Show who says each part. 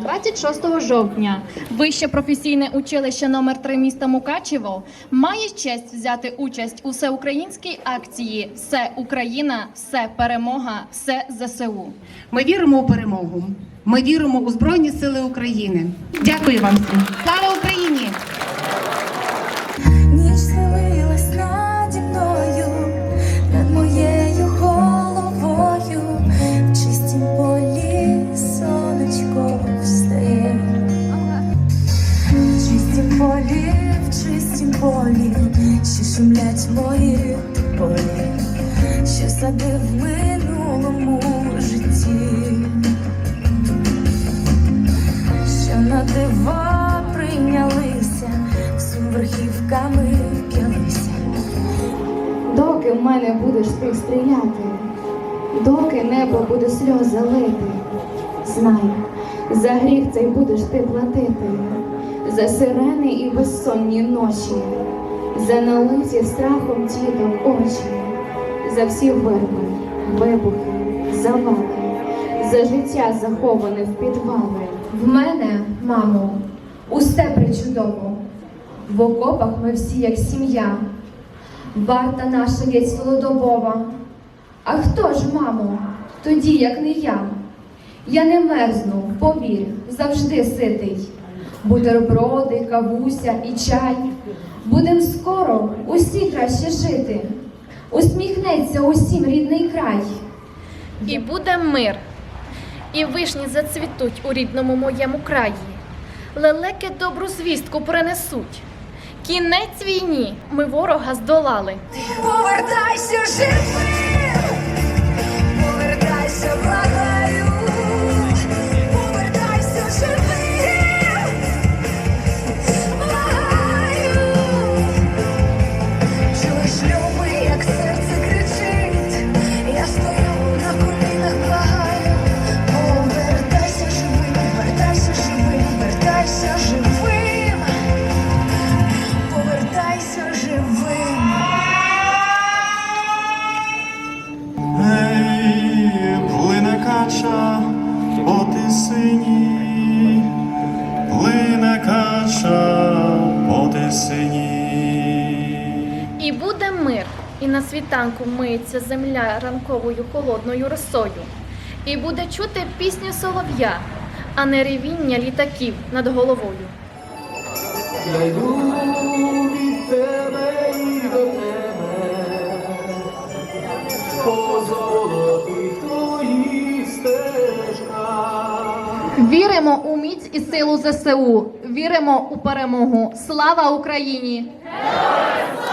Speaker 1: 26 жовтня Вище професійне училище номер 3 міста Мукачево має честь взяти участь у всеукраїнській акції Все Україна, все перемога, все ЗСУ.
Speaker 2: Ми віримо у перемогу. Ми віримо у Збройні Сили України. Дякую вам всім. Слава Україні!
Speaker 3: Чистім полі, в чистім полі, що шумлять мої полі, що садив в минулому житті, що на дива прийнялися, всім верхівками п'ялися.
Speaker 4: Доки в мене будеш ти стріляти, доки небо буде сльози лити, знай, за гріх цей будеш ти платити, за сирени і безсонні ночі, за налиті страхом діток очі, за всі вирви, вибухи, завали, за життя заховане в підвали.
Speaker 5: В мене, мамо, усе причудово. В окопах ми всі як сім'я. Варта наша є цілодобова. А хто ж, мамо, тоді, як не я? Я не мерзну, повір, завжди ситий. Бутерброди, кавуся і чай. Будем скоро усі краще жити. Усміхнеться усім рідний край.
Speaker 1: І буде мир, і вишні зацвітуть у рідному моєму краї. Лелеки добру звістку принесуть. Кінець війні ми ворога здолали.
Speaker 3: Повертайся живим,
Speaker 6: по.
Speaker 1: І буде мир, і на світанку миється земля ранковою холодною росою. І буде чути пісню солов'я, а не ревіння літаків над головою.
Speaker 7: Я йду від тебе і до тебе, по золотих твоїх стежках.
Speaker 1: Віримо у міць і силу ЗСУ віримо у перемогу. Слава Україні!
Speaker 3: Героям!